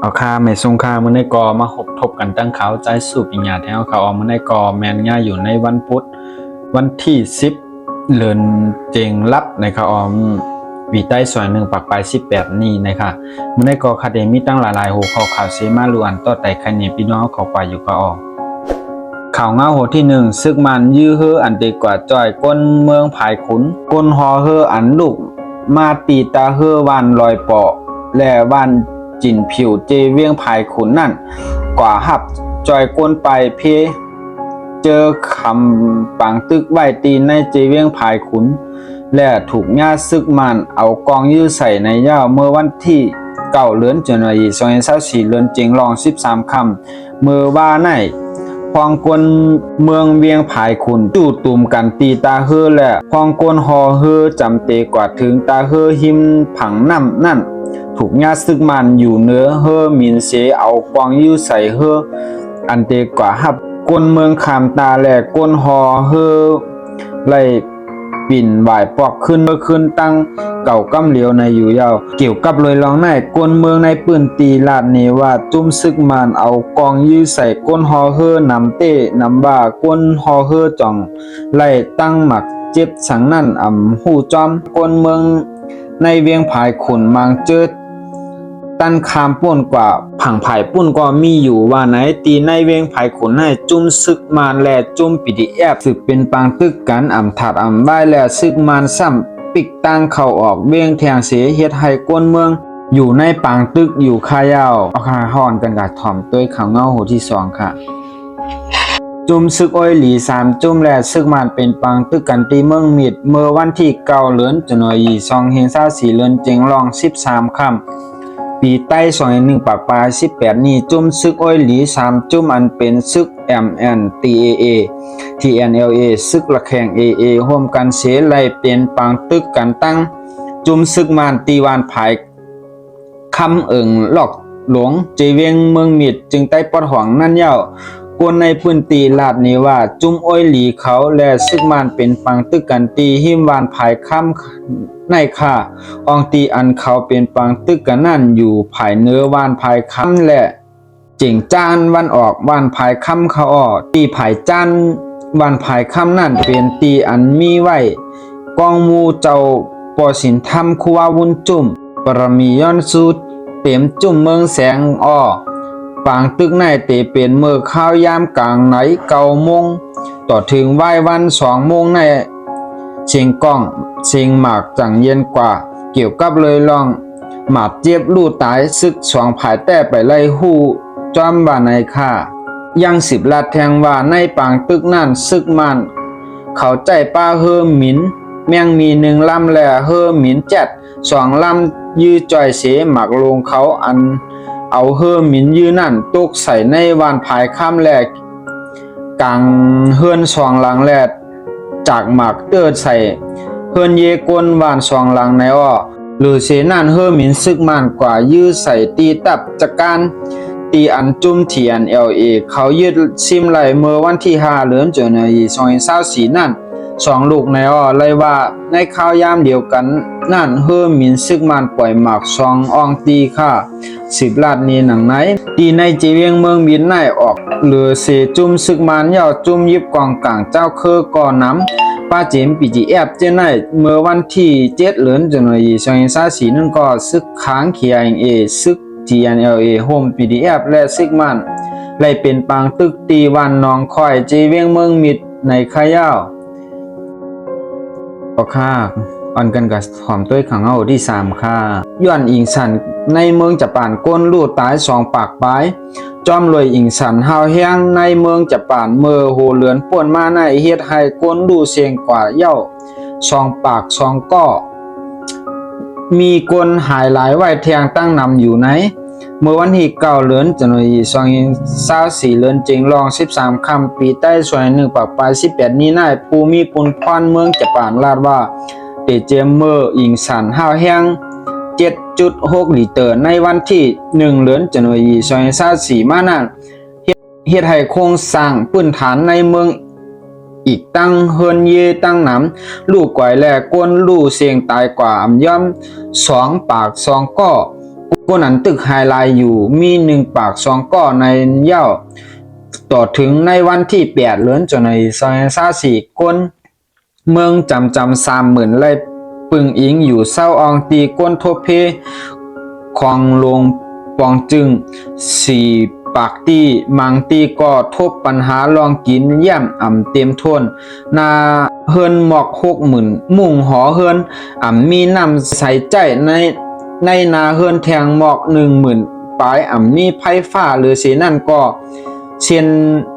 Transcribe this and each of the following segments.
เอาค่าไม่ทรงค่ามื้อในกอมาหบทบกันตั้งเขาใจสู่ปิญญาแถวเขาออกมื้อในกอแม่นง่ายอยู่ในวันพุธวันที่10เดือนเจงรับในเขาออมวีใต้ซอยหนึ่งปากปลาย18นี้นะคะมื้อในกอคาเดมีตั้งหลายๆหัวข้อข่าวเสมาลูอันต่อแต่คันนี้พี่น้องเขาไปอยู่ก็ออกข่าวเงาโหที่หนึ่งซึกมันยื้อเฮออันเด็กกว่าจอยก้นเมืองภายขุนก้นฮอเฮออันลูกมาตีตาเฮอวันลอยเปาะและวัน จินผิวเจเวียงภายขุนนั่น กว่าหับจอยก้นไปเพ เจอคำปังตึกไว้ตีในเจเวียงภายขุน และถูกญาติซึกมันเอากองยื้อใส่ในย่าเมื่อวันที่เก้าเลือนจันวารีสองพันสิบสี่เลือนเจงรองสิบสามคำเมื่อว่าในพองกวนเมืองเวียงผายขุนจู่ตุ่มกันตีตาเฮือและพองกวนฮอเฮือจำเตกว่าถึงตาเฮือหิมผังน้ำนั่น ถูกญาซึกมันอยู่เนื้อเฮอมินเสเอากวางยิ้วใส่เฮออันเตกว่าหับกวนเมืองขามตาและกวนฮอเฮอไล่ปิ่นบ่ายปอกขึ้นเมื่อขึ้นตั้งเก่ากำเหลียวในอยู่ยาวเกี่ยวกับเลยลองในกวนเมืองในปืนตีลาดนี้ว่าจุ้มซึกมันเอากองยื้อใส่ก้นฮอเฮอนำเต้นำบ่าก้นฮอเฮอจ่องไล่ตั้งหมักเจ็บสังนั่นอ่ำหูจอมกวนเมือง ในเวียงผายขุนมังเจิดตันคามป่วนกว่าผังไผ่ปุ่นก็มีอยู่ว่าไหนตีในเวียงไผ่ขุนให้จุ้มซึกมานแลจุ้มปิดีแอบสึกเป็นปางตึกกันอ่ำถัดอ่ำใบแลซึกมานซ้ำปิกตั้งเข้าออกเวียงแทงเสียเฮ็ดให้กวนเมือง อยู่ในปางตึกอยู่คายาวเอาคาฮ้อนกันกับถ่อมต้วยข่าวเงาโหที่สองค่ะ จุ่มซึกอ้อยหลีสามจุ่มแลซึกมันเป็นปังตึกกันตีเมืองมิดเมื่อวันที่เก้าเลือนจนอยสองเฮงซาสีเลือนเจงรองสิบสามคำปีใต้สองหนึ่งปากปลายสิบแปดนี้จุ่มซึกอ้อยหลีสามจุ่มอันเป็นซึก MN TAA TNLA ซึกละแข่ง AA ร่วมกันเสไลเป็นปังตึกกันตั้ง จุ่มซึกมันตีวานภายคำเอิงหลอกหลวงเจเวียงเมืองมิดจึงใต้ปอดหวังนั่นเย้า กวนในพื้นตีลาดนี้ว่า จุ้มอ้อยหลีเขาและซึกมันเป็นปังตึกกันตีหิมวานภายคำในค่าอองตีอันเขาเป็นปังตึกกันนั่นอยู่ภายเนื้อวานภายคำและเจิงจานวันออกวานภายคำเขาออกตีภายจันวานภายคำนั่นเป็นตีอันมีไว้กองมูเจ้าปอสินธรรมคุววุนจุ่มปรมีย้อนสุดเต็มจุ่มเมืองแสงอ้อ ปางตึกในเตเป็นเมื่อข้าวยามกลางไหนเก่าโมงต่อถึงไหว้วันสองโมงในเชียงก้องเชียงหมากจังเย็นกว่า เกี่ยวกับเลยลอง หมาดเจี๊ยบลู่ตายซึกสองผายแต่ไปไล่หู้จอมบาในค่ายังสิบลาดแทงว่าในปางตึกนั่นซึกมันเขาใจป้าเฮอหมินแมงมีหนึ่งลำแลเฮอหมินเจ็ดสองลำยื้อจอยเสหมักลงเขาอัน เอาเฮอหมินยื้อนั่นตกใส่ในวานภายข้ามแหลกกลางเฮือนสองหลังแลดจากหมากเติดใส่เฮือนเยกวนวานสองหลังในอ้อหรือเสนานเฮอหมินซึกมันกว่ายื้อใส่ตีตับจักการตีอันจุ่มเทียนเอลเอเขายืดซิมไหลเมื่อวันที่ห้าเดือนเจนยสองเศร้าสีนั่นสองลูกในอ้อเลยว่าในข้าวยามเดียวกันนั่นเฮอหมินซึกมันปล่อยหมากสองอองตีค่ะ สิบลาดนี้หนังไหนตีในจีเวียงเมืองบินในออกเหลือเสจุ่มซึกมันยาวจุ่มยิบกองกลางเจ้าเคอก่อน้ำป้าเจมปีจีแอบเจนไนเมื่อวันที่เจ็ดเหลือนจันวยสองซาสีนั่นก็ซึกค้างเขียงเอซึก GNLA โฮม PDF และซึกมันไล่เป็นปางตึกตีวันนองคอยเจเวียงเมืองมิดในขายาวก็ค่า อนกันกับหอมต้วยขังเอาที่สามค่าย้อนอิงสันในเมืองจะป่านก้นลูดตายสองปากปลายจอมรวยอิงสันหาวแห้งในเมืองจะป่านเมือโหเลือนป่วนมาในเฮ็ดให้ก้นดูเสียงกว่าเย้าสองปากสองก้อมีกลหายหลายไว้แทงตั้งนำอยู่ไหน เมื่อวันที่เก้าเลือนจันทรีสองเศร้าสี่เลือนเจงรองสิบสามคำปีใต้สวนหนึ่งปากปลายสิบแปดนี้นายภูมิปุนพรเมืองจะป่านลาดว่า เตเจมเมอร์อิงสันห้าวแห้งเจ็ดจุดหกลิตรในวันที่หนึ่งเลือนจันทรีสองเศร้าสีมานั่นเฮ็ดให้โครงสร้างพื้นฐานในเมืองอีกตั้งเฮินเยตั้งหนำลูกก่อยแลก้นลู่เสียงตายกว่าอำย่อมสองปากสองก้อกวนอันตึกไฮไลท์อยู่มีหนึ่งปากสองก้อในเย่าต่อถึงในวันที่แปดเลือนจนในซอยซาสี่ก้น เมืองจำจำสามหมื่นไล่ปึงอิงอยู่เศร้าอองตีก้นโทเพของลงปองจึงสี่ปากตีมังตีก็ทบปัญหาลองกินเยี่ยมอ่ำเต็มทวนนาเฮินหมอกหกหมื่นมุ่งหอเฮินอ่ำมีนำใส่ใจในในนาเฮินแทงหมอกหนึ่งหมื่นปลายอ่ำมีไพ่ฟ้าหรือสีนั่นก็เช่น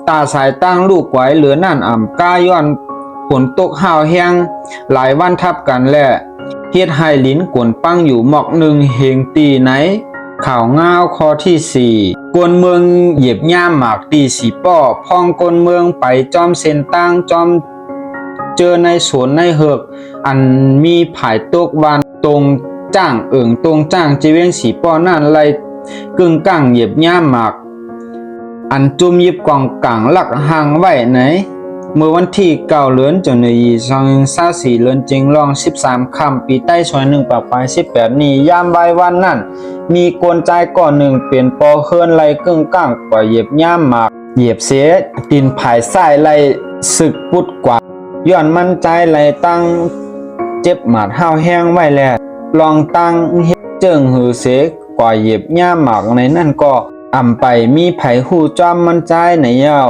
ตาสายตั้งลูกไว้เหลือนั่นอ่ำก้าย้อน ฝนตกห่าวแห้งหลายวันทับกันแหละเฮ็ดให้ลิ้นกวนปังอยู่หมอกหนึ่งเฮงตีไหนข่าวง้าวข้อที่สี่กวนเมืองเหยียบย่ามหมากตีสีป้อพองกวนเมืองไปจอมเซนตั้งจอม เจอในสวนในเหือกอันมีผายตกวานตรงจ้างเอิงตรงจ้างจีเวงสีป้อนั่นไล่กึ่งกังเหยียบย่ามหมาก อันจุมยิบกองกลางหลักห่างไว้ไหน เมื่อวันที่เก้าเลือนจนในยีซองซาสีเลือนจริงลองสิบสามคำปีใต้ซอยหนึ่งปากปลายสิบแปดนี้ยามใบายวันนั่น มีกวนใจก่อนหนึ่งเปลี่ยนปอเฮือนไล่กึ่งก้างกว่าเหยียบย่ามหมาก เหยียบเสียดินผายไส้ไล่สึกปุดกว่าย้อนมั่นใจไล่ตั้งเจ็บหมาดห้าวแห้งไว้แล้วลองตั้งเฮจิงหือเสกกว่าเหยียบย่ามหมากในนั่นก็อ่ำไปมีไผหูจอมมั่นใจในเยา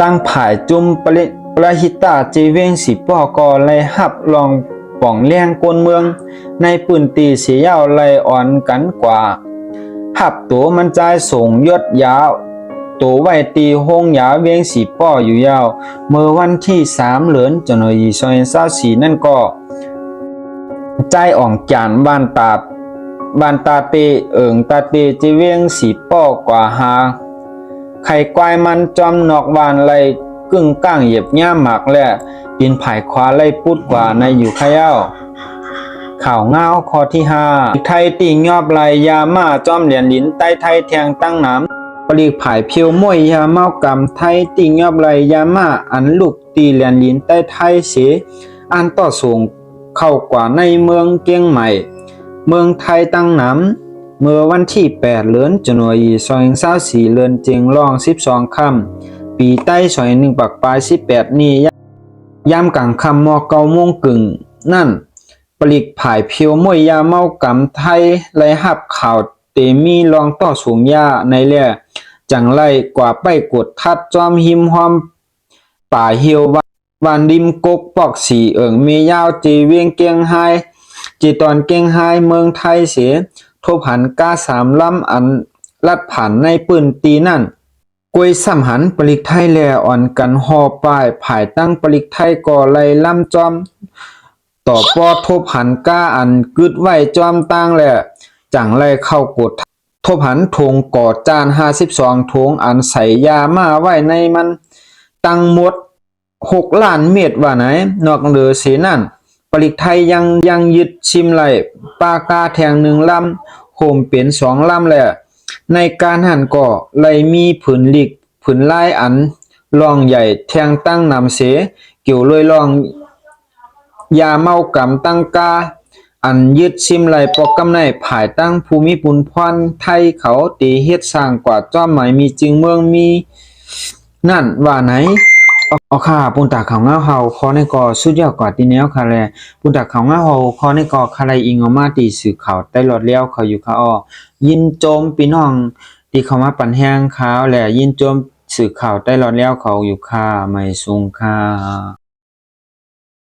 ตั้งผายจุ่มปริปรหิตาจีเวงสีป้อก็ไล่หับลองป่องเลี้ยงกวนเมือง ในปืนตีเสียยาวไลอ่อนกันกว่า หับตัวมันใจสูงยศยาวตัวไว้ตีหงยาเวียงสีป้ออยู่ยาว เมื่อวันที่สามเหลือนจนยีซอยซาสีนั่นก็ ใจอ่องจานบ้านตาบ้านตาเตเอิงตาเตจีเวียงสีป้อกว่าหา ไข่ควายมันจอมนอกวานไล่กึ่งก้างเหยียบย่ามหมากและดินผายควาไล่ปุดกว่าในอยู่ขย้าข่าวเงาข้อที่ห้าไทยติงยอบไหลยามาจอมเหรียญลินใต้ไทยแทงตั้งน้ำปลีกผายเพียวมวยยาเมากำไทยติงยอบไหลยามาอันลูกตีเหรียญลินใต้ไทยเสียอันต่อสูงเข้ากว่าในเมืองเกียงใหม่ เมืองไทยตั้งน้ำ เมื่อวันที่ 8 เดือนจันวารีซอยเศร้าสีเดือนเจงรอง 12 ค่ำปีใต้ซอยหนึ่งปักปลาย 18 นี้ยามกลางค่ำมอเกาโมงกึ่ง นั่น ปลิกผายเพียวมวยยาเมากำไทยไล่หับข่าวเตมีลองต่อสูงยาในแล่จังไล่กว่าไปกดทัดจอมหิมหอม ป่าเหียวววานดิมกกปอกสีเอิงเมยาวจีเวียงเกียงไฮจีตอนเกียงไฮเมืองไทยเสีย ทบหันก้าสามลำอันลัดผ่านในปืนตีนั่นกวยสัมหันปลิกไทยแลอ่อนกันหอป้ายผายตั้งปลิกไทยก่อไลลำจอม ต่อปอทบหันก้าอันกึดไหวจอมตั้งแหละจังไลเข้ากดทบหันทงก่อจานห้าสิบสองทงอันใส่ยามาไว้ในมัน ตั้งหมดหกล้านเม็ดว่าไหน นอกเหนือเสีนั่น ปลิกไทยยังยังยึดชิมไหลปากาแทงหนึ่งลำโหมเป็นสองลำแหละในการหันก่อไหลมีผืนหลิกผืนลายอันลองใหญ่แทงตั้งนำเสเกี่ยวเลยลองยาเมากำตั้งกา อันยึดชิมไหลปอกกำในผายตั้งภูมิปุนพรไทยเขาตีเฮ็ดสร้างกว่าจ้อมหมายมีจึงเมืองมี นั่นว่าไหน เอาค่ะปุ่นตาเขาวงาเฮาคอในกอสุดยอดกว่าตีแนวค่ะแลปุ่นตาเขาวงาเฮาคอในกอคาไรอิงออกมาตีสื่อข่าวใต้หลอดเลี้ยวเขาอยู่ค่ะอ้อยินโจมพี่น้องที่เขามาปั่นแห้งขาวและยินโจมสื่อข่าวใต้หลอดเลี้ยวเขาอยู่ค่ะไม่สูงค่ะ